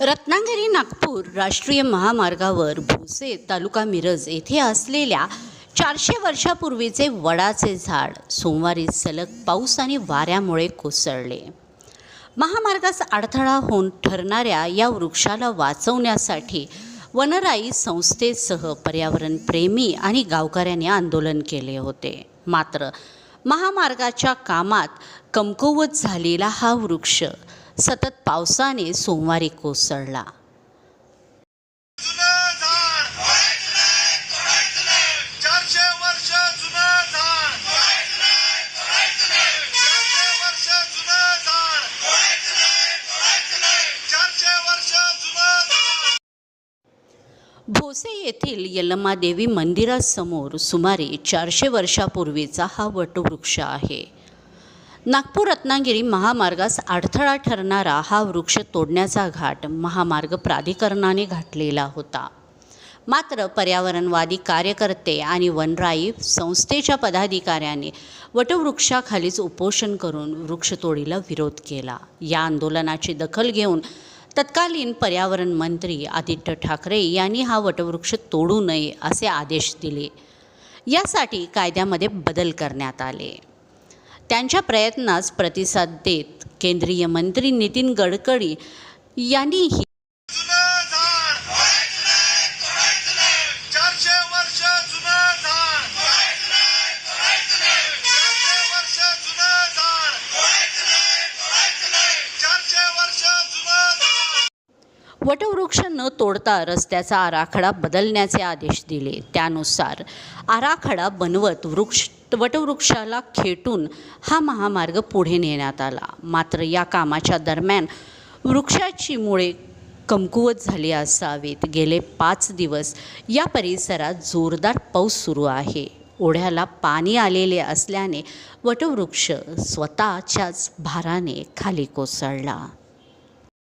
रत्नागिरी नागपूर राष्ट्रीय महामार्गावर भोसे तालुका मिरज येथे असलेल्या चारशे वर्षापूर्वीचे वडाचे झाड सोमवारी सलग पाऊस आणि वाऱ्यामुळे कोसळले. महामार्गास अडथळा होऊन ठरणाऱ्या या वृक्षाला वाचवण्यासाठी वनराई संस्थेसह पर्यावरणप्रेमी आणि गावकऱ्यांनी आंदोलन केले होते. मात्र महामार्गाच्या कामात कमकुवत झालेला हा वृक्ष सतत पावसाने सोमवारी कोसळला. भोसे येथील यल्लमादेवी मंदिरासमोर सुमारे चारशे वर्षापूर्वीचा हा वटवृक्ष आहे. नागपूर रत्नागिरी महामार्गास अडथळा ठरणारा हा वृक्ष तोडण्याचा घाट महामार्ग प्राधिकरणाने घातलेला होता. मात्र पर्यावरणवादी कार्यकर्ते आणि वनराई संस्थेच्या पदाधिकाऱ्याने वटवृक्षाखालीच उपोषण करून वृक्षतोडीला विरोध केला. या आंदोलनाची दखल घेऊन तत्कालीन पर्यावरण मंत्री आदित्य ठाकरे यांनी हा वटवृक्ष तोडू नये असे आदेश दिले. यासाठी कायद्यामध्ये बदल करण्यात आले. त्यांच्या प्रयत्नास प्रतिसाद देत केंद्रीय मंत्री नितीन गडकरी यांनीही वटवृक्ष न तोडता रस्त्याचा आराखडा बदलण्याचे आदेश दिले. त्यानुसार आराखडा बनवत वृक्ष वटवृक्षाला खेटून हा महामार्ग पुढे नेण्यात आला. मात्र या कामाच्या दरम्यान वृक्षाची मुळे कमकुवत झाली असावीत. गेले पाच दिवस या परिसरात जोरदार पाऊस सुरू आहे. ओढ्याला पाणी आलेले असल्याने वटवृक्ष स्वतःच्याच भाराने खाली कोसळला.